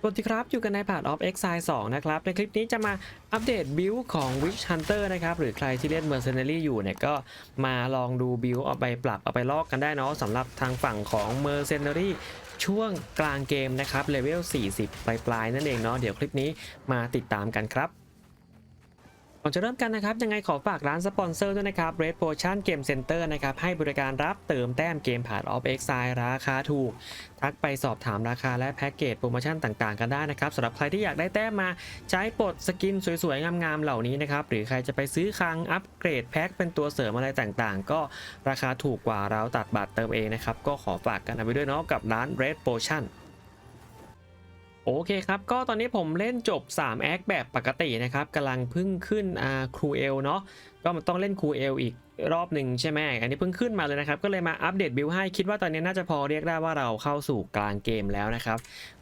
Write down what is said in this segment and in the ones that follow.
สวัสดีครับ อยู่กันในผ่าน of Exile 2 นะครับ ในคลิปนี้จะมาอัปเดตบิลของ Witch Hunter นะครับ หรือใครที่เล่น Mercenary อยู่เนี่ยก็มาลองดูบิลเอาไปปรับเอาไปลอกกันได้เนาะสำหรับทางฝั่งของ Mercenary ช่วงกลางเกมนะครับเลเวล 40 ปลายๆนั่นเองเนาะเดี๋ยวคลิปนี้มาติดตามกันครับ ก่อนจะเริ่มกันนะครับ ยังไงขอฝากร้านสปอนเซอร์ด้วยนะครับ Red Potion Game Center นะครับ ให้บริการรับเติมแต้มเกมผ่าน Off Exile ราคาถูก ทักไปสอบถามราคาและแพ็กเกจโปรโมชั่นต่างๆ กันได้นะครับสำหรับใครที่อยากได้แต้มมาใช้ปลดสกินสวยๆ งามๆ เหล่านี้นะครับ หรือใครจะไปซื้อคังอัปเกรดแพ็กเป็นตัวเสริมอะไรต่างๆ ก็ราคาถูกกว่าเราตัดบัตรเติมเองนะครับก็ขอฝากกันเอาไว้ด้วยเนาะกับร้าน Red Potion โอเคครับ ก็ตอนนี้ผมเล่นจบ3แอคแบบปกตินะครับกำลังพิ่งขึ้นอาครูเอลเนาะก็มันต้องเล่นครูเอลอีกรอบหนึ่งใช่ไหมอันนี้เพิ่งขึ้นมาเลยนะครับ ก็เลยมาอัปเดตบิลให้คิดว่าตอนนี้น่าจะพอเรียกได้ว่าเราเข้าสู่กลางเกมแล้วนะครับ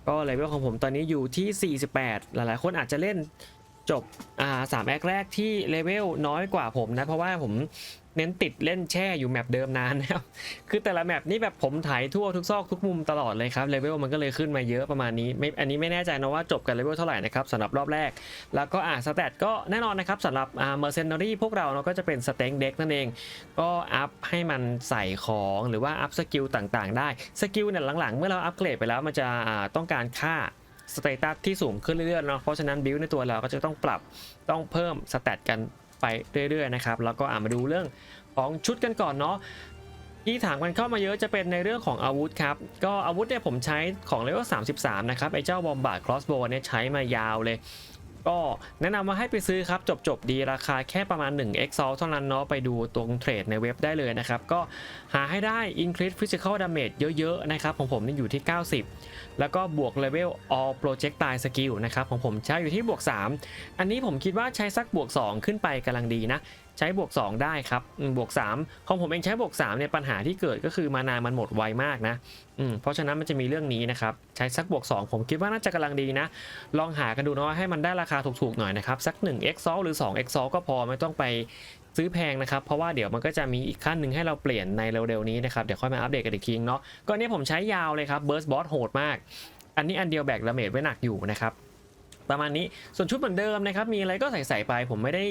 ก็เลเวลของผมตอนนี้อยู่ที่ 48 หลายๆ คนอาจจะเล่นจบอ่าสามแอคแรกที่เลเวลน้อยกว่าผมนะ เพราะว่าผม เน้นติดเล่นแช่อยู่แมปเดิมนานนะครับ คือแต่ละแมปนี่แบบผมถ่ายทั่วทุกซอกทุกมุมตลอดเลยครับเลเวลมันก็เลยขึ้นมาเยอะประมาณนี้ไม่อันนี้ไม่แน่ใจนะว่าจบกันเลเวลเท่าไหร่นะครับสำหรับรอบแรก แล้วก็อ่าสแตทก็แน่นอนนะครับสำหรับอ่าเมอร์เซน a รี่พวกเราเนาะก็จะเป็นสเต็งเด็กนั่นเอง ก็อัพให้มันใส่ของหรือว่าอัพสกิลต่างๆ ได้สกิลเนี่ยหลังๆ เมื่อเราอัพเกรดไปแล้วมันจะอ่าต้องการค่าสเตตัสที่สูงขึ้นเรื่อยๆเนาะเพราะฉะนั้นบิลในตัวเราก็จะต้องปรับต้องเพิ่มสแตทกัน ไปเรื่อยๆนะครับแล้วก็อ่ามาดูเรื่องของชุดกันก่อนเนาะที่ถามกันเข้ามาเยอะจะเป็นในเรื่องของอาวุธครับ ก็อาวุธเนี่ยผมใช้ของเลเวล33 นะครับ ไอ้เจ้าบอมบาร์ดครอสโบว์เนี่ยใช้มายาวเลย ก็แนะนำมาให้ไปซื้อครับจบจบๆ ดีราคาแค่ประมาณ 1 x เท่านั้นเนาะไปดูตรงเทรดในเว็บได้เลยนะครับ ก็หาให้ได้ increase physical damage เยอะๆ นะครับของผมนี่อยู่ที่ 90 แล้วก็บวก level all projectile skill นะครับของผมใช้อยู่ที่บวก 3 อันนี้ผมคิดว่าใช้สักบวก 2 ขึ้นไปกำลังดีนะ ใช้บวก 2 ได้ครับบวก3ของผมเองใช้บวก3เนี่ยปัญหาที่เกิดก็คือมานามันหมดไวมากนะอืมเพราะฉะนั้นมันจะมีเรื่องนี้นะครับ ใช้สักบวก 2 ผมคิดว่าน่าจะกำลังดีนะ ลองหากันดูนะว่าให้มันได้ราคาถูกๆหน่อยนะครับ สัก1 x หรือ2 x ก็พอไม่ต้องไปซื้อแพงนะครับ เพราะว่าเดี๋ยวมันก็จะมีอีกขั้นหนึ่งให้เราเปลี่ยนในเร็วๆนี้นะครับ เดี๋ยวค่อยมาอัปเดตกันอีกทีเนาะก็อนนี้ผมใช้ยาวเลยครับเบิร์สบอสโหดมาก อันนี้อันเดียวแบกดาเมจไว้หนักอยู่นะครับประมาณนี้ส่วนชุดเหมือนเดิมนะครับ มีอะไรก็ใส่ใส่ไป ผมไม่ได้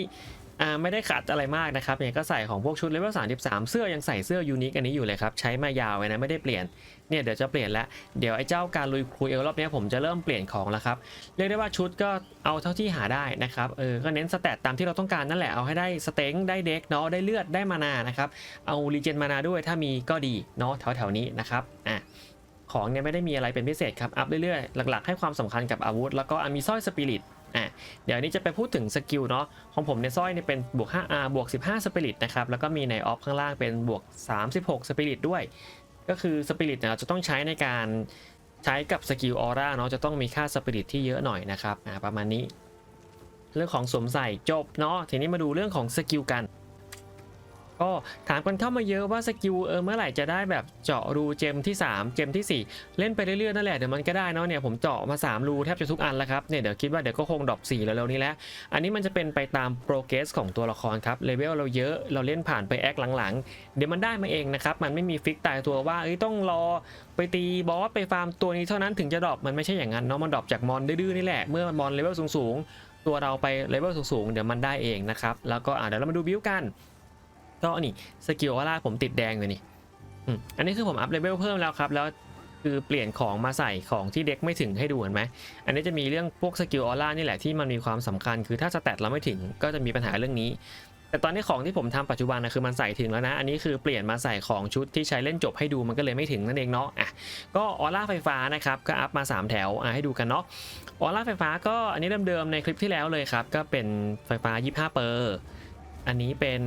อ่าไม่ได้ขัดอะไรมากนะครับเนี่ยก็ใส่ของพวกชุดเลเวล33 เสื้อยังใส่เสื้อยูนิคอันนี้อยู่เลยครับ ใช้มายาวเลยนะไม่ได้เปลี่ยนเนี่ยเดี๋ยวจะเปลี่ยนแล้วเดี๋ยวไอ้เจ้าการลุยครูเอลรอบนี้ผมจะเริ่มเปลี่ยนของแล้วครับเรียกได้ว่าชุดก็เอาเท่าที่หาได้นะครับเออก็เน้นสแตตตามที่เราต้องการนั่นแหละเอาให้ได้สเต็งได้เด็กเนาะได้เลือดได้มานานะครับเอารีเจนมานาด้วยถ้ามีก็ดีเนาะแถวๆนี้นะครับอะของเนี่ยไม่ได้มีอะไรเป็นพิเศษครับอัพเรื่อยๆหลักๆให้ความสำคัญกับอาวุธ แล้วก็มีสร้อยสปิริต อะเดี๋ยวนี้จะไปพูดถึงสกิลเนาะของผมในสร้อยเนี่ยเป็นบวก5 R บวก 15 สปิริตนะครับ แล้วก็มีในออฟข้างล่างเป็นบวก 36 สปิริตด้วย ก็คือสปิริตเนี่ยเราจะต้องใช้ในการใช้กับสกิลออร่าเนาะจะต้องมีค่าสปิริตที่เยอะหน่อยนะครับอ่าประมาณนี้ เรื่องของสวมใส่จบเนาะทีนี้มาดูเรื่องของสกิลกัน ก็ถามกันเข้ามาเยอะว่าสกิลเออเมื่อไหร่จะได้แบบเจาะรูเจมที่ 3 เจมทีสี่ 4 เล่นไปเรื่อยๆนั่นแหละเดี๋ยวมันก็ได้เนาะเนี่ยผมเจาะมา 3 รูแทบจะทุกอันแล้วครับเนี่ยเดี๋ยวคิดว่าเดี๋ยวก็คงดรอป4แล้วเร็วนี้แหล้วอันนี้มันจะเป็นไปตามโปรเกรสของตัวละครครับเลเวลเราเยอะเราเล่นผ่านไปแอคหลังๆ เดี๋ยวมันได้มาเองนะครับมันไม่มีฟิกตายตัวว่าเอ้ยต้องรอไปตีบอสไปฟาร์มตัวนี้เท่านั้นถึงจะดรอปมันไม่ใช่อย่างนั้นเนาะมันดรอปจากมอนดื้อๆนี่แหละเมื่อมอนเลเวลสูงๆตัวเราไปเลเวลสูงๆ เดี๋ยวมันได้เองนะครับ แล้วก็อ่าเดี๋ยวเรามาดูบิวกัน ก็นี่สกิลออร่าผมติดแดงเลยนี่อันนี้คือผมอัพเลเวลเพิ่มแล้วครับ แล้วคือเปลี่ยนของมาใส่ของที่เด็กไม่ถึงให้ดูเห็นไหม อันนี้จะมีเรื่องพวกสกิลออร่านี่แหละที่มันมีความสำคัญ คือถ้าสแตทเราไม่ถึงก็จะมีปัญหาเรื่องนี้ แต่ตอนนี้ของที่ผมทำปัจจุบันนะคือมันใส่ถึงแล้วนะ อันนี้คือเปลี่ยนมาใส่ของชุดที่ใช้เล่นจบให้ดูมันก็เลยไม่ถึงนั่นเองเนาะ อะ ก็ออร่าไฟฟ้านะครับก็อัพมา 3 แถวอะให้ดูกันเนาะ ออร่าไฟฟ้าก็อันนี้เดิมๆในคลิปที่แล้วเลยครับ ก็เป็นไฟฟ้า 25 เปอร์ อันนี้เป็น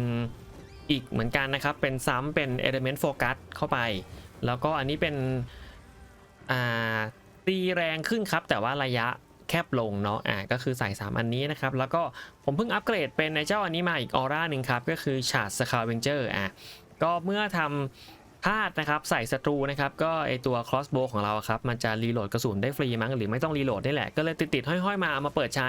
อีกเหมือนกันนะครับ เป็นซ้ำเป็น Element Focus เข้าไป แล้วก็อันนี้เป็นตีแรงขึ้นครับ แต่ว่าระยะแคบลงเนาะ อ่า ก็คือใส่ 3 อันนี้นะครับ แล้วก็ผมเพิ่งอัปเกรดเป็นในเจ้าอันนี้มาอีกออร่าหนึ่งครับ ก็คือชาร์ s สคา v เวนเจอร์ อะ ก็เมื่อทำพลาดนะครับ ใส่ศัตรูนะครับ ก็ไอตัว crossbow ของเราครับ มันจะรีโหลดกระสุนได้ฟรีมั้ง หรือไม่ต้องรีโหลดนี่แหละ ก็เลยติดๆห้อยๆมา เอามาเปิดใช้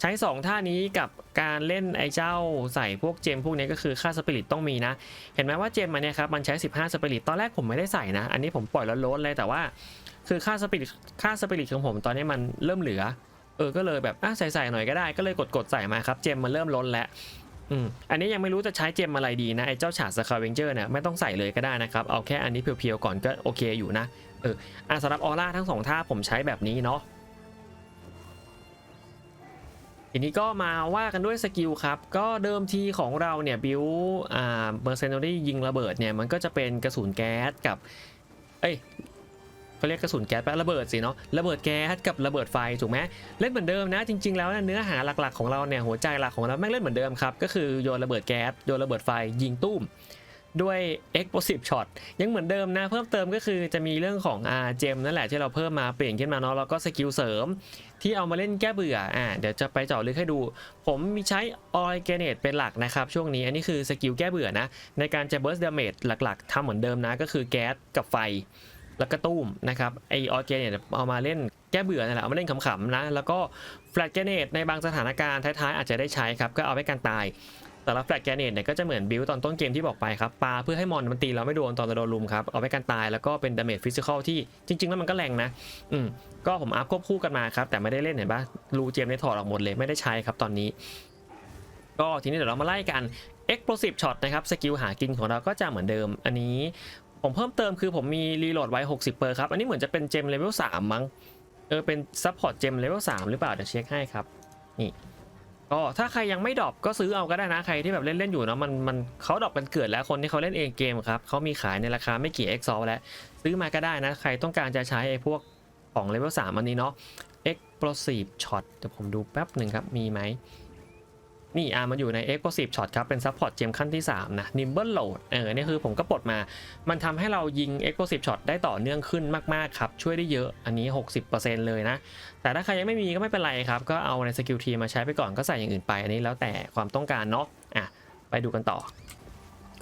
ใช้ 2 ท่านี้กับการเล่นไอ้เจ้าใส่พวกเจมพวกนี้ก็คือค่าสปิริตต้องมีนะ เห็นไหมว่าเจมมันเนี่ยครับมันใช้ 15 สปิริตตอนแรกผมไม่ได้ใส่นะ อันนี้ผมปล่อยแล้วล้นเลยแต่ว่า คือค่าสปิริตค่าสปิริตของผมตอนนี้มันเริ่มเหลือ เออก็เลยแบบอะใส่ๆหน่อยก็ได้ก็เลยกดกดๆใส่มาครับเจมมันเริ่มล้นแล้วอืมอันนี้ยังไม่รู้จะใช้เจมอะไรดีนะไอ้เจ้าฉาดสคาเวนเจอร์เนี่ยไม่ต้องใส่เลยก็ได้นะครับเอาแค่อันนี้เพียวๆก่อนก็โอเคอยู่นะเอออะสำหรับออร่าทั้งสองท่าผมใช้แบบนี้เนาะ ทีนี้ก็มาว่ากันด้วยสกิลครับ ก็เดิมทีของเราเนี่ยบิวอ่าเมอร์เซนอรี่ยิงระเบิดเนี่ยมันก็จะเป็นกระสุนแก๊สกับ เอ้ยเขาเรียกกระสุนแก๊สแประเบิดสิเนาะระเบิดแก๊สกับระเบิดไฟถูกไหมเล่นเหมือนเดิมนะจริง ๆ แล้วเนื้อหาหลักๆของเราเนี่ยหัวใจหลักของเราแม่งเล่นเหมือนเดิมครับ ก็คือโยนระเบิดแก๊สโยนระเบิดไฟยิงตุ้มด้วย explosive shot ยังเหมือนเดิมนะ เพิ่มเติมก็คือจะมีเรื่องของอาเจมนั่นแหละที่เราเพิ่มมาเปลี่ยนขึ้นมาเนาะแล้วก็สกิลเสริม ที่เอามาเล่นแก้เบื่ออ่าเดี๋ยวจะไปเจาะลึกให้ดู ผมมีใช้ออยเกเนตเป็นหลักนะครับ ช่วงนี้อันนี้คือสกิลแก้เบื่อนะ ในการจะเบิร์สเดเมจหลักๆทำเหมือนเดิมนะ ก็คือแก๊สกับไฟแล้วก็ตุ้มนะครับไอออร์แกเนตเอามาเล่นแก้เบื่อนั่นแหละเอามาเล่นขำๆนะ แล้วก็แฟลตแกเนตในบางสถานการณ์ท้ายๆ อาจจะได้ใช้ครับ ก็เอาไว้การตาย แต่ละแฟลตแกเนตเนี่ยก็จะเหมือนบิวตอนต้นเกมที่บอกไปครับปาเพื่อให้มอนมันตีเราไม่โดนตอนเราโดนลุมครับเอาไว้กันตายแล้วก็เป็นดาเมจฟิสิกอลที่จริง ๆ แล้วมันก็แรงนะอืมก็ผมอัพควบคู่กันมาครับแต่ไม่ได้เล่นเห็นปะรูเจมได้ถอดออกหมดเลยไม่ได้ใช้ครับตอนนี้ ก็ทีนี้เดี๋ยวเรามาไล่กัน explosive shot นะครับสกิลหากินของเราก็จะเหมือนเดิม อันนี้ผมเพิ่มเติมคือผมมีรีโหลดไว้ 60เปอร์ครับ อันนี้เหมือนจะเป็นเจมเลเวล3มั้ง เออ เป็นซัพพอร์ตเจมเลเวล3หรือเปล่า เดี๋ยวเช็คให้ครับ นี่ ก็ถ้าใครยังไม่ดรอปก็ซื้อเอาก็ได้นะใครที่แบบเล่นเล่นๆอยู่เนาะมันมันเขาดรอปกันเกิดแล้วคนที่เขาเล่นเองเกมครับเขามีขายในราคาไม่กี่ x ซอแล้ว ซื้อมาก็ได้นะ ใครต้องการจะใช้ไอ้พวกของเลเวลสามอันนี้เนาะ explosive shot เดี๋ยวผมดูแป๊บหนึ่งครับมีไหม นี่อามันอยู่ใน explosive shot ครับ เป็น support เจมขั้นที่ 3 นะ nimble load เออ นี่คือผมก็ปลดมา มันทำให้เรายิง explosive shot ได้ต่อเนื่องขึ้นมาก ๆ ครับ ช่วยได้เยอะ อันนี้ 60%เลยนะ แต่ถ้าใครยังไม่มีก็ไม่เป็นไรครับ ก็เอาในสกิลทีมาใช้ไปก่อนก็ใส่อย่างอื่นไป อันนี้แล้วแต่ความต้องการเนาะ อะ ไปดูกันต่อ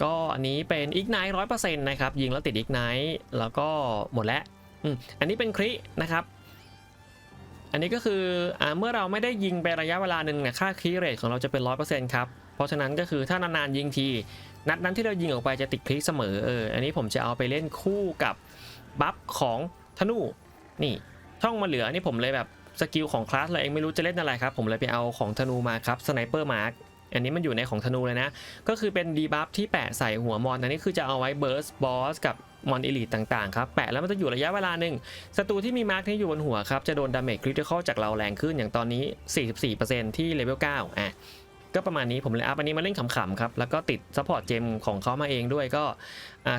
ก็อันนี้เป็น ignite 100%นะครับ ยิงแล้วติด ignite แล้วก็หมดแล้วอืมอันนี้เป็นครินะครับ อันนี้ก็คืออเมื่อเราไม่ได้ยิงไประยะเวลาหนึ่งเนี่ยค่าครีเรทของเราจะเป็น 100%ครับ เพราะฉะนั้นก็คือถ้านานๆยิงที นัดนั้นที่เรายิงออกไปจะติดคลิกเสมอเอออันนี้ผมจะเอาไปเล่นคู่กับบัฟของธนูนี่ช่องมาเหลือนี่ผมเลยแบบสกิลของคลาสเราเองไม่รู้จะเล่นอะไรครับ ผมเลยไปเอาของธนูมาครับสไนเปอร์มาร์กอันนี้มันอยู่ในของธนูเลยนะ ก็คือเป็นดีบัฟที่แปะใส่หัวมอนอันนี้คือจะเอาไว้เบิร์สบอสกับ มอนอิลิตต่างๆครับแปะแล้วมันจะอยู่ระยะเวลาหนึ่งศัตรูที่มีมาร์กที่อยู่บนหัวครับจะโดนดาเมจคริติคอลจากเราแรงขึ้นอย่างตอนนี้ 44%ที่เลเวล9อะก็ประมาณนี้ผมเลยอัพอันนี้มาเล่นขำๆครับ แล้วก็ติดซัพพอร์ตเจมของเขามาเองด้วยก็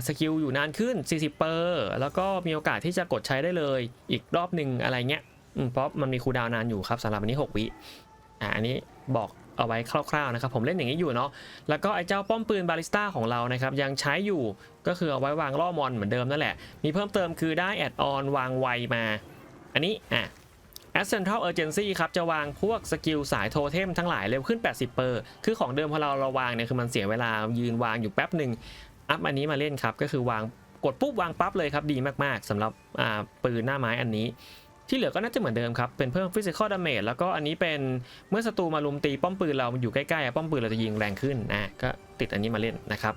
สกิลอยู่นานขึ้น 40 เปอร์ แล้วก็มีโอกาสที่จะกดใช้ได้เลยอีกรอบหนึ่งอะไรเงี้ยอืมเพราะมันมีคูดาวน์นานอยู่ครับสำหรับอันนี้ 6 วิอ่าอันนี้บอก เอาไว้คร่าวๆนะครับผมเล่นอย่างนี้อยู่เนาะแล้วก็ไอ้เจ้าป้อมปืนบาลิสต้าของเรานะครับยังใช้อยู่ก็คือเอาไว้วางล่อมอนเหมือนเดิมนั่นแหละ มีเพิ่มเติมคือได้แอดออนวางไวมา อันนี้อะ a c c e n t r a l Urgency ครับ จะวางพวกสกิลสายโทเทมทั้งหลายเร็วขึ้น 80เปอร์คือของเดิมพอเราเราวางเนี่ยคือมันเสียเวลายืนวางอยู่แป๊บหนึ่งอัพอันนี้มาเล่นครับ ก็คือวางกดปุ๊บวางปั๊บเลยครับดีมากๆสำหรับปืนหน้าไม้อันนี้ ที่เหลือก็น่าจะเหมือนเดิมครับ เป็นเพิ่ม Physical Damage แล้วก็อันนี้เป็นเมื่อศัตรูมาลุมตีป้อมปืนเราอยู่ใกล้ๆป้อมปืนเราจะยิงแรงขึ้นนะก็ติดอันนี้มาเล่นนะครับ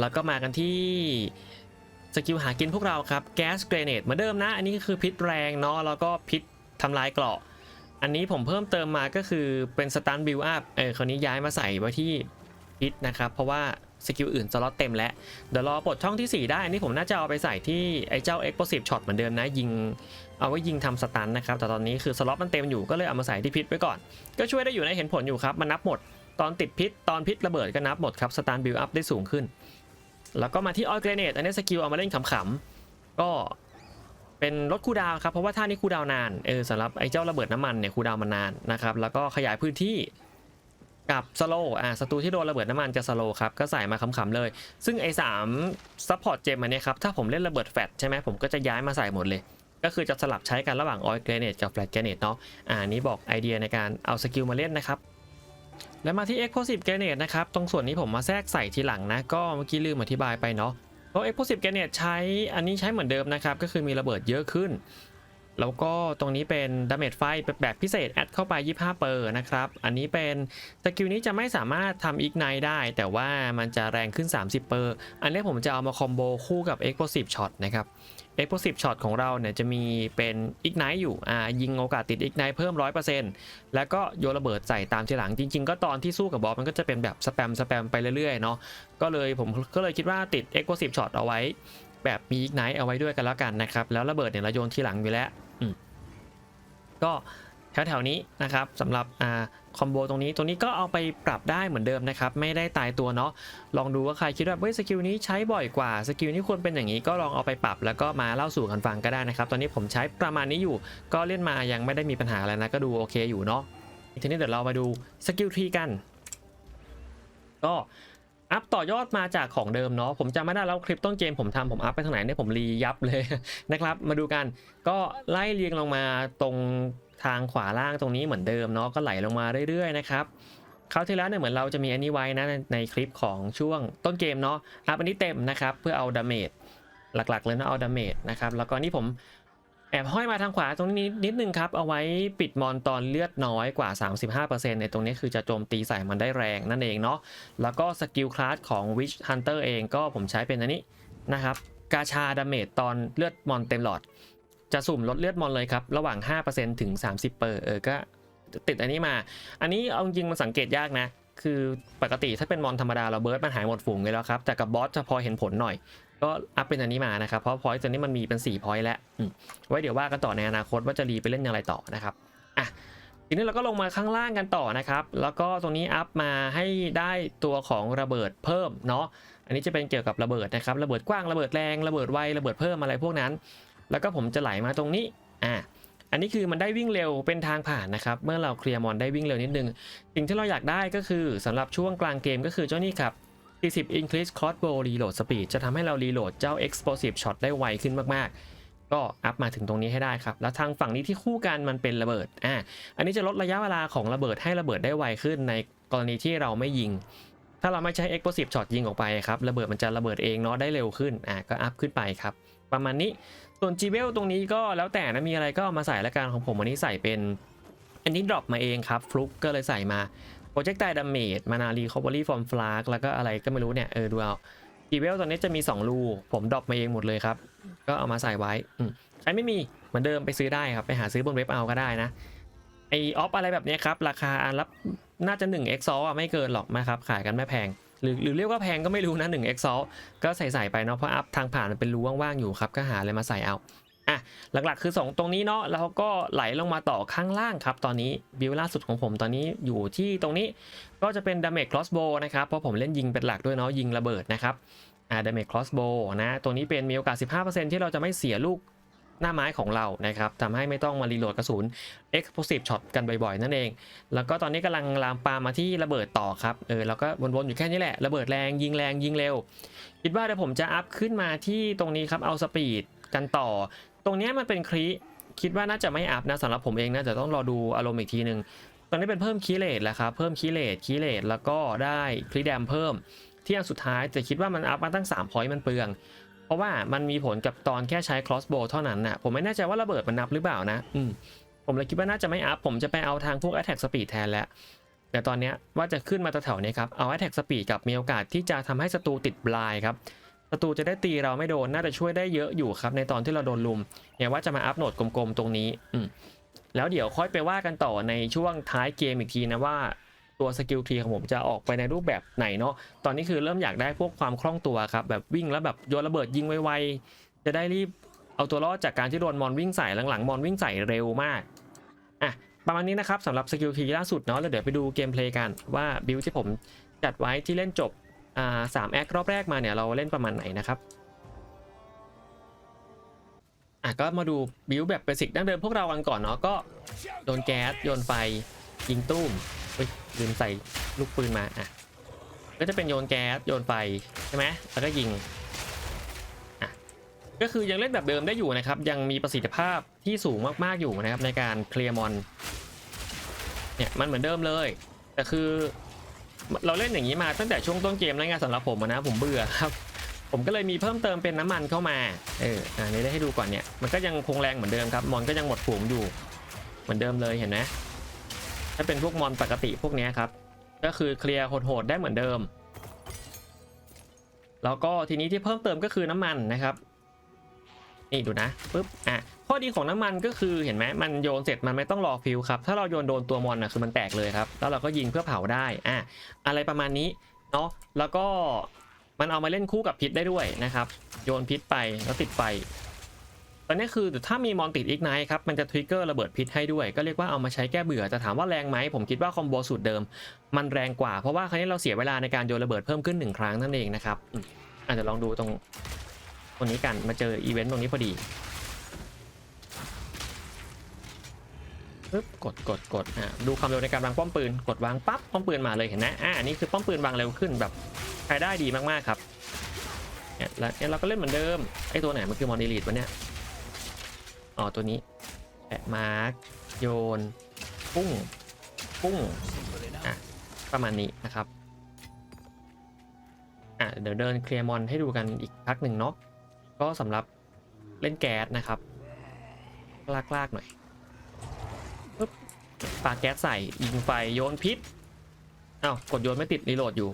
แล้วก็มากันที่สกิลหากินพวกเราครับแก๊สเกรเนตเหมือนเดิมนะ อันนี้ก็คือพิษแรงเนาะแล้วก็พิษทำลายเกราะ อันนี้ผมเพิ่มเติมมาก็คือเป็นสตันบิลอัพเออคราวนี้ย้ายมาใส่ไว้ที่พิษนะครับ เพราะว่า สกิลอื่นสล็อตเต็มแล้ว เดี๋ยวรอปลดช่องที่ 4 ได้ อันนี้ผมน่าจะเอาไปใส่ที่ไอ้เจ้า Explosive Shot เหมือนเดิมนะ ยิง เอาไว้ยิงทำสตันนะครับ แต่ตอนนี้คือสล็อตมันเต็มอยู่ก็เลยเอามาใส่ที่พิษไว้ก่อน ก็ช่วยได้อยู่ในเห็นผลอยู่ครับ มันนับหมด ตอนติดพิษ ตอนพิษระเบิดก็นับหมดครับ สตันบิลอัพได้สูงขึ้น แล้วก็มาที่ออยเกรเนตอันนี้สกิลเอามาเล่นขำๆ ก็เป็นลดคูดาวครับ เพราะว่าท่านี้คูดาวนาน เออสำหรับไอ้เจ้าระเบิดน้ำมันเนี่ยคูดาวมันนานนะครับ แล้วก็ขยายพื้นที่ กับสโลอ่าศัตรูที่โดนระเบิดน้ำมันจะสโลครับ ก็ใส่มาขำๆเลย ซึ่งไอ้สามซัพพอร์ตเจมอันเนี้ยครับ ถ้าผมเล่นระเบิดแฟลชใช่ไหมผมก็จะย้ายมาใส่หมดเลย ก็คือจะสลับใช้กันระหว่างออยเกรเนตกับแฟลชเกรเนตเนาะอ่านี้บอกไอเดียในการเอาสกิลมาเล่นนะครับแล้วมาที่ Explosive Grenade นะครับ ตรงส่วนนี้ผมมาแทรกใส่ทีหลังนะ ก็เมื่อกี้ลืมอธิบายไปเนาะเพราะ Explosive Grenade ใช้ อันนี้ใช้เหมือนเดิมนะครับ ก็คือมีระเบิดเยอะขึ้น แล้วก็ตรงนี้เป็น Damage ไฟแบบพิเศษแอดเข้าไป 25 เปอร์นะครับ อันนี้เป็นสกิลนี้จะไม่สามารถทำ Ignite ได้ แต่ว่ามันจะแรงขึ้น 30 เปอร์ อันนี้ผมจะเอามาคอมโบคู่กับ Explosive Shot นะครับ explosive shot ของเราเนี่ยจะมีเป็น ignite อยู่อ่ายิงโอกาสติด ignite เพิ่ม 100%แล้วก็โยนระเบิดใส่ตามทีหลังจริง ๆ ก็ตอนที่สู้กับบอสมันก็จะเป็นแบบสแปมสแปมไปเรื่อยๆเนาะก็เลยผมก็เลยคิดว่าติด explosive shot เอาไว้ แบบมี ignite เอาไว้ด้วยกันแล้วกันนะครับแล้วระเบิดเนี่ยเราโยนทีหลังอยู่แล้ว ก็แถวๆนี้นะครับสำหรับอ่าคอมโบตรงนี้ ตรงนี้ก็เอาไปปรับได้เหมือนเดิมนะครับ ไม่ได้ตายตัวเนาะลองดูว่าใครคิดว่าเฮ้ยสกิลนี้ใช้บ่อยกว่าสกิลนี้ควรเป็นอย่างนี้ก็ลองเอาไปปรับแล้วก็มาเล่าสู่กันฟังก็ได้นะครับ ตอนนี้ผมใช้ประมาณนี้อยู่ ก็เล่นมายังไม่ได้มีปัญหาอะไรนะก็ดูโอเคอยู่เนาะทีนี้เดี๋ยวเรามาดูสกิลทรีกัน ก็ อัพต่อยอดมาจากของเดิมเนาะผมจำไม่ได้แล้วคลิปต้นเกมผมทำผมอัพไปทางไหนเนี่ยผมรียับเลยนะครับ มาดูกันก็ไล่เรียงลงมาตรงทางขวาล่างตรงนี้เหมือนเดิมเนาะก็ไหลลงมาเรื่อยๆนะครับคราวที่แล้วเนี่ยเหมือนเราจะมีอันนี้ไว้นะในในคลิปของช่วงต้นเกมเนาะอัพอันนี้เต็มนะครับเพื่อเอาดาเมจหลักๆเลยนะเอาดาเมจนะครับแล้วก็นี่ผม แอบห้อยมาทางขวาตรงนี้นิดนึงครับ เอาไว้ปิดมอนตอนเลือดน้อยกว่า 35%ในตรงนี้คือจะโจมตีใส่มันได้แรงนั่นเองเนาะแล้วก็สกิลคลาสของ Witch Hunter เองก็ผมใช้เป็นอันนี้นะครับ กาชาดาเมจตอนเลือดมอนเต็มหลอด จะสุ่มลดเลือดมอนเลยครับ ระหว่าง 5%ถึง 30%เปอร์เออก็ติดอันนี้มา อันนี้เอาจริงมันสังเกตยากนะ คือปกติถ้าเป็นมอนธรรมดาเราเบิร์ดมันหายหมดฝูงเลยแล้วครับแต่กับบอสจะพอเห็นผลหน่อย ก็อัพเป็นอันนี้มานะครับ เพราะพอยต์ตัวนี้มันมีเป็น4พอยต์แล้วไว้เดี๋ยวว่ากันต่อในอนาคตว่าจะรีไปเล่นอย่างไรต่อนะครับอะทีนี้เราก็ลงมาข้างล่างกันต่อนะครับ แล้วก็ตรงนี้อัพมาให้ได้ตัวของระเบิดเพิ่มเนาะ อันนี้จะเป็นเกี่ยวกับระเบิดนะครับ ระเบิดกว้าง ระเบิดแรง ระเบิดไว ระเบิดเพิ่มอะไรพวกนั้น แล้วก็ผมจะไหลมาตรงนี้ อ่าอันนี้คือมันได้วิ่งเร็วเป็นทางผ่านนะครับ เมื่อเราเคลียร์มอนได้วิ่งเร็วนิดนึง สิ่งที่เราอยากได้ก็คือสำหรับช่วงกลางเกมก็คือเจ้านี่ครับ 40 increase crossbow reload speed จะทำให้เรารีโหลดเจ้า explosive shot ได้ไวขึ้นมากๆ ก็อัพมาถึงตรงนี้ให้ได้ครับ แล้วทางฝั่งนี้ที่คู่กันมันเป็นระเบิด อ่า อันนี้จะลดระยะเวลาของระเบิดให้ระเบิดได้ไวขึ้นในกรณีที่เราไม่ยิง ถ้าเราไม่ใช้ explosive shot ยิงออกไปครับระเบิดมันจะระเบิดเองเนาะได้เร็วขึ้น อ่าก็อัพขึ้นไปครับ ประมาณนี้ ส่วน g b e l ตรงนี้ก็แล้วแต่นะมีอะไรก็เอามาใส่ละกันของผมวันนี้ใส่เป็น อันนี้ดรอปมาเองครับฟลุกก็เลยใส่มา projectile damage mana recovery from flask แล้วก็อะไรก็ไม่รู้เนี่ย เออ ดูเอา g b e l ตอนนี้จะมี 2 รู ผมดรอปมาเองหมดเลยครับ ก็เอามาใส่ไว้อืมใครไม่มี เหมือนเดิมไปซื้อได้ครับ ไปหาซื้อบนเว็บเอาก็ได้นะ ไอออฟอะไรแบบนี้ครับ ราคาอันละน่าจะ1 x อะไม่เกินหรอกนะครับ ขายกันไม่แพง หรือหรือเรียกว่าแพงก็ไม่รู้นะ1 x ก็ใส่ใส่ไปเนาะเพราะอัพทางผ่านมันเป็นรูว่างๆอยู่ครับก็หาอะไรมาใส่เอา อะหลักๆคือ 2 ตรงนี้เนาะแล้วก็ไหลลงมาต่อข้างล่างครับ ตอนนี้บิลล่าสุดของผมตอนนี้อยู่ที่ตรงนี้ก็จะเป็น damage crossbow นะครับเพราะผมเล่นยิงเป็นหลักด้วยเนาะยิงระเบิดนะครับอ่า damage crossbow นะตัวนี้เป็นมีโอกาส 15%ที่เราจะไม่เสียลูกหน้าไม้ของเรานะครับทำให้ไม่ต้องมารีโหลดกระสุน explosive shot กันบ่อยๆ นั่นเอง แล้วก็ตอนนี้กำลังลามปามมาที่ระเบิดต่อครับ เออแล้วก็วนๆ อยู่แค่นี้แหละ ระเบิดแรงยิงแรงยิงเร็ว คิดว่าเดี๋ยวผมจะอัพขึ้นมาที่ตรงนี้ครับ เอาสปีดกันต่อ รงนี้มันเป็นครีคิดว่าน่าจะไม่อัพนะสำหรับผมเองนะแต่ต้องรอดูอารมณ์อีกทีหนึ่งตอนนี้เป็นเพิ่มคีเลตแล้วครับเพิ่มคีเลตคีเลตแล้วก็ได้ครีแดมเพิ่มที่อันสุดท้ายแต่คิดว่ามันอัพมาตั้ง3พอยต์มันเปลือง เพราะว่ามันมีผลกับตอนแค่ใช้ crossbow เท่านั้นนะผมไม่แน่ใจว่าระเบิดมันนับหรือเปล่านะอืมผมเลยคิดว่าน่าจะไม่อัพผมจะไปเอาทางพวก attack speed แทนแล้วแต่ตอนนี้ว่าจะขึ้นมาแถวๆนี้ครับเอา attack speed กับมีโอกาสที่จะทำให้ศัตรูติดบลายครับ ศัตรูจะได้ตีเราไม่โดน น่าจะช่วยได้เยอะอยู่ครับ ในตอนที่เราโดนลุมเนี่ยว่าจะมาอัพโหนดกลมๆตรงนี้อืแล้วเดี๋ยวค่อยไปว่ากันต่อในช่วงท้ายเกมอีกทีนะว่าตัวสกิลทรีของผมจะออกไปในรูปแบบไหนเนาะ ตอนนี้คือเริ่มอยากได้พวกความคล่องตัวครับ แบบวิ่งแล้วแบบโยนระเบิดยิงไวๆ จะได้รีบเอาตัวรอดจากการที่โดนมอนวิ่งใส่หลังๆ มอนวิ่งใส่เร็วมาก อะ ประมาณนี้นะครับสำหรับสกิลทรีล่าสุดเนาะแล้วเดี๋ยวไปดูเกมเพลย์กันว่าบิลที่ผมจัดไว้ที่เล่นจบ อ่าสามแอครอบแรกมาเนี่ยเราเล่นประมาณไหนนะครับอะก็มาดูบิลแบบเบสิกดั้งเดิมพวกเรากันก่อนเนาะก็โดนแก๊สโยนไฟยิงตุ้มเฮ้ยลืมใส่ลูกปืนมาอะก็จะเป็นโยนแก๊สโยนไฟใช่ไหมแล้วก็ยิงอะก็คือยังเล่นแบบเดิมได้อยู่นะครับ ยังมีประสิทธิภาพที่สูงมากๆอยู่นะครับในการเคลียร์มอนเนี่ยมันเหมือนเดิมเลย แต่คือ เราเล่นอย่างนี้มาตั้งแต่ช่วงต้นเกมแล้วไงสำหรับผมนะผมเบื่อครับ ผมก็เลยมีเพิ่มเติมเป็นน้ำมันเข้ามา เอออันนี้ได้ให้ดูก่อนเนี่ย มันก็ยังคงแรงเหมือนเดิมครับ มอนก็ยังหมดฝูงอยู่ เหมือนเดิมเลยเห็นไหมถ้าเป็นพวกมอนปกติพวกนี้ครับ ก็คือเคลียร์โหดๆได้เหมือนเดิม แล้วก็ทีนี้ที่เพิ่มเติมก็คือน้ำมันนะครับ นี่ดูนะปุ๊บ อะ ข้อดีของน้ำมันก็คือเห็นไหมมันโยนเสร็จมันไม่ต้องรอฟิวครับถ้าเราโยนโดนตัวมอนนะคือมันแตกเลยครับ แล้วเราก็ยิงเพื่อเผาได้อะอะไรประมาณนี้เนาะแล้วก็มันเอามาเล่นคู่กับพิษได้ด้วยนะครับ โยนพิษไปแล้วติดไฟตอนนี้คือถ้ามีมอนติดอีกไนครับมันจะทริกเกอร์ระเบิดพิษให้ด้วย ก็เรียกว่าเอามาใช้แก้เบื่อจะถามว่าแรงไหมผมคิดว่าคอมโบสูตรเดิม มันแรงกว่าเพราะว่าครั้งนี้เราเสียเวลาในการโยนระเบิดเพิ่มขึ้นหนึ่งครั้งนั่นเองนะครับอืมอาจจะลองดูตรงตรงนี้กันมาเจออีเวนต์ตรงนี้พอดี ปึ๊บกดกดกดอะดูความเร็วในการวางป้อมปืน กดวางปั๊บป้อมปืนมาเลยเห็นไหมอ่าอันนี้คือป้อมปืนวางเร็วขึ้นแบบใช้ได้ดีมากๆครับเนี่ยแล้วเนี่ยเราก็เล่นเหมือนเดิมไอ้ตัวไหนมันคือมอนดีลีดวะเนี่ยอ๋อตัวนี้แปะมาร์กโยนปุ้งปุ้งอะประมาณนี้นะครับอะเดี๋ยวเดินเคลียร์มอนให้ดูกันอีกพักหนึ่งเนาะก็สำหรับเล่นแก๊สนะครับลากๆหน่อย ปาแก๊สใส่ยิงไฟโยนพิษอ้าวกดโยนไม่ติดรีโหลดอยู่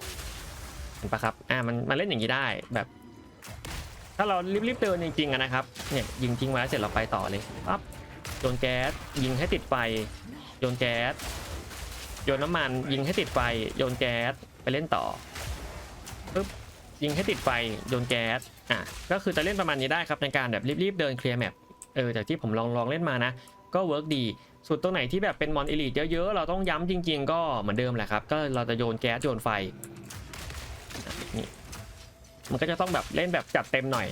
เห็นปะครับอ่ามันมันเล่นอย่างนี้ได้แบบ ถ้าเรารีบๆเดินจริงๆนะครับเนี่ยยิงทิ้งไว้เสร็จเราไปต่อเลยปั๊บโยนแก๊สยิงให้ติดไฟโยนแก๊สโยนน้ำมันยิงให้ติดไฟโยนแก๊สไปเล่นต่อปึ๊บยิงให้ติดไฟโยนแก๊สอะก็คือจะเล่นประมาณนี้ได้ครับในการแบบรีบๆเดินเคลียร์แมปเออจากที่ผมลองลองเล่นมานะ ก็เวิร์กดี สุดตรงไหนที่แบบเป็นมอนเอลิทเยอะๆ เราต้องย้ำจริง ๆ ก็เหมือนเดิมแหละครับ ก็เราจะโยนแก๊สโยนไฟนี่มันก็จะต้องแบบเล่นแบบจัดเต็มหน่อย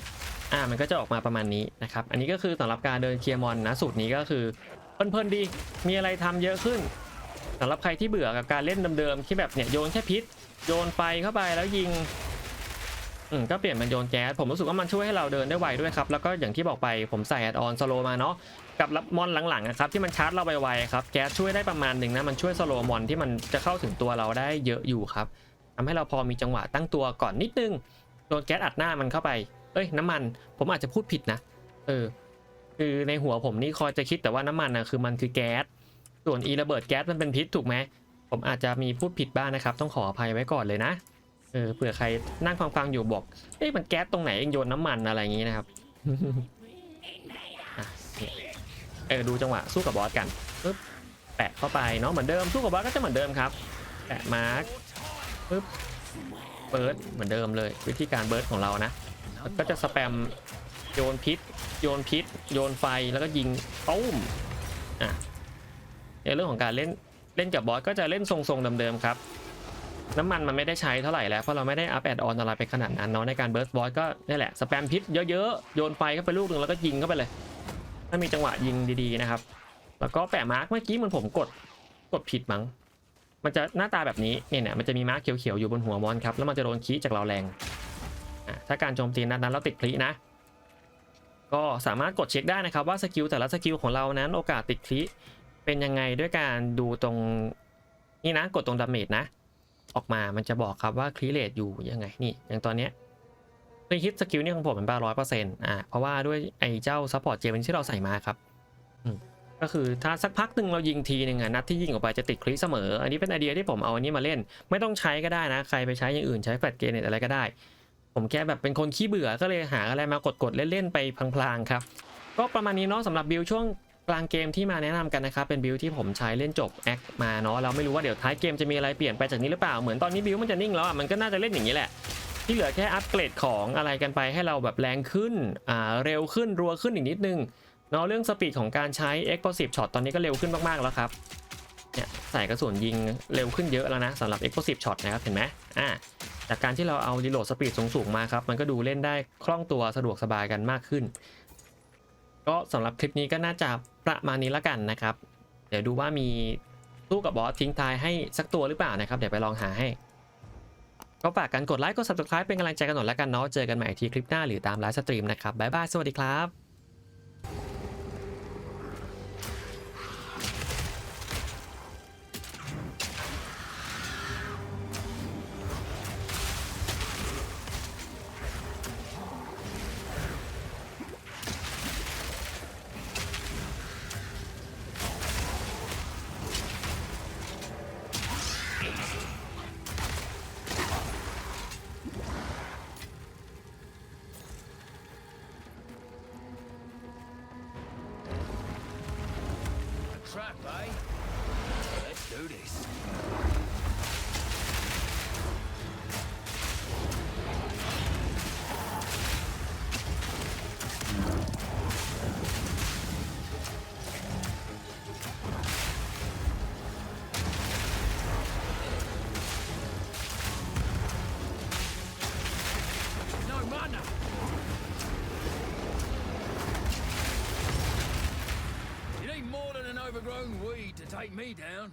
อ่า มันก็จะออกมาประมาณนี้นะครับ อันนี้ก็คือสำหรับการเดินเคลียร์มอนนะ สูตรนี้ก็คือเพลินๆดี มีอะไรทำเยอะขึ้นสำหรับใครที่เบื่อกับการเล่นเดิมๆ ที่แบบเนี่ยโยนแค่พิษ โยนไฟเข้าไปแล้วยิงอืมก็เปลี่ยนเป็นโยนแก๊สผมรู้สึกว่ามันช่วยให้เราเดินได้ไวด้วยครับ แล้วก็อย่างที่บอกไปผมใส่แอดออนสโลมาเนาะ กับมอนหลังๆนะครับที่มันชาร์จเราไวๆครับแก๊สช่วยได้ประมาณหนึ่งนะมันช่วยสโลมอนที่มันจะเข้าถึงตัวเราได้เยอะอยู่ครับทำให้เราพอมีจังหวะตั้งตัวก่อนนิดนึงโดนแก๊สอัดหน้ามันเข้าไปเอ้ยน้ำมัน ผมอาจจะพูดผิดนะ เออ คือในหัวผมนี่คอยจะคิดแต่ว่าน้ำมันนะคือมันคือแก๊สส่วนอีระเบิดแก๊สมันเป็นพิษถูกไหมผมอาจจะมีพูดผิดบ้างนะครับ ต้องขออภัยไว้ก่อนเลยนะเออเผื่อใครนั่งฟังฟังๆอยู่บอกเอ๊ะมันแก๊สตรงไหนเองโยนน้ำมันอะไรอย่างนี้นะครับ เออดูจังหวะสู้กับบอสกันปึ๊บแปะเข้าไปเนาะเหมือนเดิมสู้กับบอสก็จะเหมือนเดิมครับแปะมาร์กปึ๊บเบิร์ดเหมือนเดิมเลย วิธีการเบิร์ดของเรานะก็จะสแปมโยนพิษ โยนพิษ โยนไฟแล้วก็ยิงตุ้มอะในเรื่องของการเล่นเล่นกับบอสก็จะเล่นทรงๆเดิมๆครับน้ำมันมันไม่ได้ใช้เท่าไหร่แล้วเพราะเราไม่ได้อัพแอดออนอะไรไปขนาดนั้นเนาะในการเบิร์สบอสก็นี่แหละสแปมพิษเยอะๆโยนไฟเข้าไปลูกหนึ่งแล้วก็ยิงเข้าไปเลย ถ้ามีจังหวะยิงดีๆนะครับ แล้วก็แปะมาร์กเมื่อกี้เหมันผมกดกดผิดมั้ง มันจะหน้าตาแบบนี้เนี่ยเนี่ยมันจะมีมาร์กเขียวๆอยู่บนหัวมอนครับ แล้วมันจะโดนคีจากเราแรงอะถ้าการโจมตีนัดนั้นเราติดคลีนะ ก็สามารถกดเช็คได้นะครับว่าสกิลแต่ละสกิลของเรานั้นโอกาสติดคลีเป็นยังไงด้วยการดูตรงนี่นะกดตรงดาเมจนะ ออกมามันจะบอกครับว่าคลีเลตอยู่ยังไงนี่อย่างตอนเนี้ย ในฮิตสกิลนี่ของผมเป็นบ้าร้อยเปอร์เซ็นต์อ่าเพราะว่าด้วยไอ้เจ้าซัพพอร์ตเจมที่เราใส่มาครับอืมก็คือถ้าสักพักหนึ่งเรายิงทีหนึ่งอะนัดที่ยิงออกไปจะติดคลีเสมอ อันนี้เป็นไอเดียที่ผมเอาอันนี้มาเล่น ไม่ต้องใช้ก็ได้นะ ใครไปใช้อย่างอื่นใช้แฟลชเกเนตอะไรก็ได้ ผมแค่แบบเป็นคนขี้เบื่อก็เลยหาอะไรมากดๆเล่นๆไปพลางๆครับก็ประมาณนี้เนาะสำหรับบิลช่วงกลางเกมที่มาแนะนำกันนะครับเป็นบิลที่ผมใช้เล่นจบแอคมาเนาะเราไม่รู้ว่าเดี๋ยวท้ายเกมจะมีอะไรเปลี่ยนไปจากนี้หรือเปล่าเหมือนตอนนี้บิลมันจะนิ่งแล้วอะมันก็น่าจะเล่นอย่างนี้แหละ ที่เหลือแค่อัปเกรดของอะไรกันไปให้เราแบบแรงขึ้นอ่าเร็วขึ้นรัวขึ้นอีกนิดนึงเนาะเรื่องสปีดของการใช้ explosive shot ตอนนี้ก็เร็วขึ้นมากๆแล้วครับเนี่ยใส่กระสุนยิงเร็วขึ้นเยอะแล้วนะสำหรับ explosive shot นะครับเห็นไหมอ่าจากการที่เราเอา reload speed สูงๆมาครับมันก็ดูเล่นได้คล่องตัวสะดวกสบายกันมากขึ้น ก็สำหรับคลิปนี้ก็น่าจะประมาณนี้ละกันนะครับ เดี๋ยวดูว่ามีสู้กับบอสทิ้งทายให้สักตัวหรือเปล่านะครับเดี๋ยวไปลองหาให้ ก็ฝากกันกดไลค์กด subscribe เป็นกำลังใจกันหน่อยและกันเนาะเจอกันใหม่ที่คลิปหน้าหรือตามไลฟ์สตรีมนะครับบ๊ายบายสวัสดีครับ trap, eh? Let's do this. own weed to take me down.